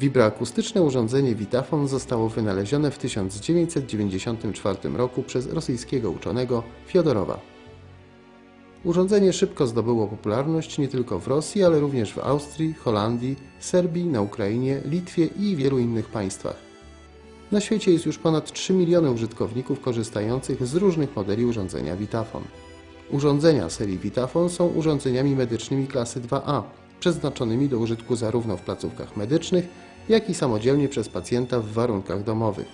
Wibroakustyczne urządzenie Vitafon zostało wynalezione w 1994 roku przez rosyjskiego uczonego Fiodorowa. Urządzenie szybko zdobyło popularność nie tylko w Rosji, ale również w Austrii, Holandii, Serbii, na Ukrainie, Litwie i wielu innych państwach. Na świecie jest już ponad 3 miliony użytkowników korzystających z różnych modeli urządzenia Vitafon. Urządzenia serii Vitafon są urządzeniami medycznymi klasy 2A, przeznaczonymi do użytku zarówno w placówkach medycznych, jak i samodzielnie przez pacjenta w warunkach domowych.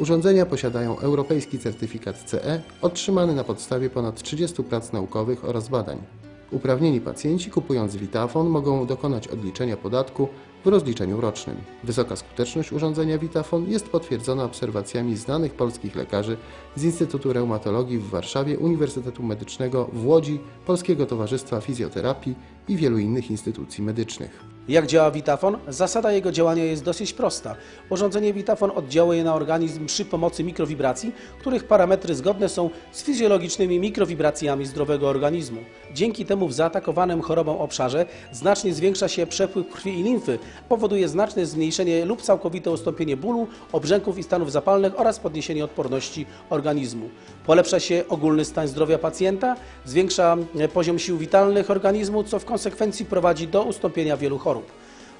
Urządzenia posiadają europejski certyfikat CE otrzymany na podstawie ponad 30 prac naukowych oraz badań. Uprawnieni pacjenci kupując Vitafon mogą dokonać odliczenia podatku w rozliczeniu rocznym. Wysoka skuteczność urządzenia Vitafon jest potwierdzona obserwacjami znanych polskich lekarzy z Instytutu Reumatologii w Warszawie, Uniwersytetu Medycznego w Łodzi, Polskiego Towarzystwa Fizjoterapii i wielu innych instytucji medycznych. Jak działa Vitafon? Zasada jego działania jest dosyć prosta. Urządzenie Vitafon oddziałuje na organizm przy pomocy mikrowibracji, których parametry zgodne są z fizjologicznymi mikrowibracjami zdrowego organizmu. Dzięki temu w zaatakowanym chorobą obszarze znacznie zwiększa się przepływ krwi i limfy, powoduje znaczne zmniejszenie lub całkowite ustąpienie bólu, obrzęków i stanów zapalnych oraz podniesienie odporności organizmu. Polepsza się ogólny stan zdrowia pacjenta, zwiększa e, poziom sił witalnych organizmu, co w konsekwencji prowadzi do ustąpienia wielu chorób.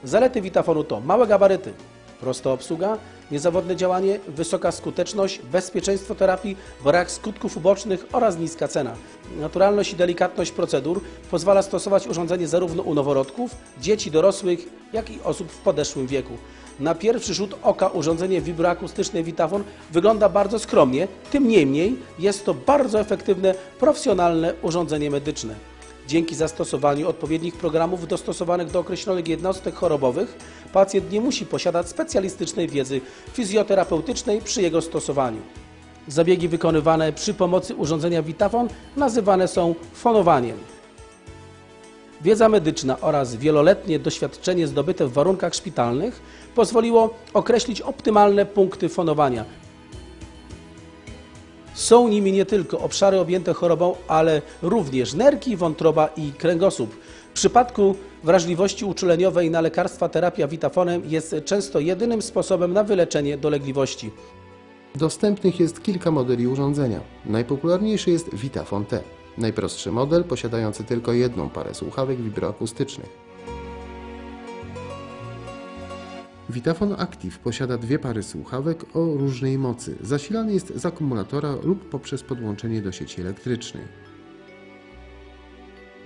Zalety Vitafonu to małe gabaryty, prosta obsługa, niezawodne działanie, wysoka skuteczność, bezpieczeństwo terapii, brak skutków ubocznych oraz niska cena. Naturalność i delikatność procedur pozwala stosować urządzenie zarówno u noworodków, dzieci dorosłych, jak i osób w podeszłym wieku. Na pierwszy rzut oka urządzenie wibroakustyczne Vitafon wygląda bardzo skromnie, tym niemniej jest to bardzo efektywne, profesjonalne urządzenie medyczne. Dzięki zastosowaniu odpowiednich programów dostosowanych do określonych jednostek chorobowych, pacjent nie musi posiadać specjalistycznej wiedzy fizjoterapeutycznej przy jego stosowaniu. Zabiegi wykonywane przy pomocy urządzenia Vitafon nazywane są fonowaniem. Wiedza medyczna oraz wieloletnie doświadczenie zdobyte w warunkach szpitalnych pozwoliło określić optymalne punkty fonowania. Są nimi nie tylko obszary objęte chorobą, ale również nerki, wątroba i kręgosłup. W przypadku wrażliwości uczuleniowej na lekarstwa terapia Vitafonem jest często jedynym sposobem na wyleczenie dolegliwości. Dostępnych jest kilka modeli urządzenia. Najpopularniejszy jest Vitafon T, najprostszy model posiadający tylko jedną parę słuchawek wibroakustycznych. Vitafon Active posiada dwie pary słuchawek o różnej mocy. Zasilany jest z akumulatora lub poprzez podłączenie do sieci elektrycznej.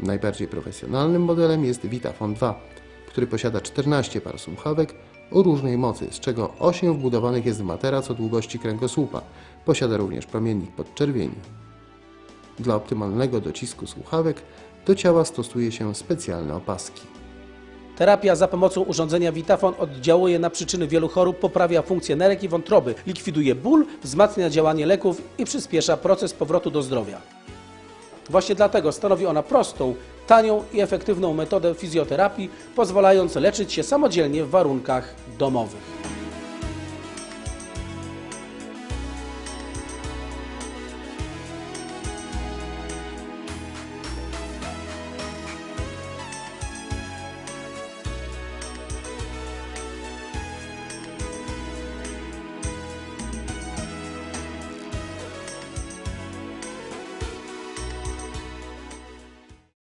Najbardziej profesjonalnym modelem jest Vitafon 2, który posiada 14 par słuchawek o różnej mocy, z czego 8 wbudowanych jest w materac o długości kręgosłupa. Posiada również promiennik podczerwieni. Dla optymalnego docisku słuchawek do ciała stosuje się specjalne opaski. Terapia za pomocą urządzenia Vitafon oddziałuje na przyczyny wielu chorób, poprawia funkcję nerek i wątroby, likwiduje ból, wzmacnia działanie leków i przyspiesza proces powrotu do zdrowia. Właśnie dlatego stanowi ona prostą, tanią i efektywną metodę fizjoterapii, pozwalając leczyć się samodzielnie w warunkach domowych.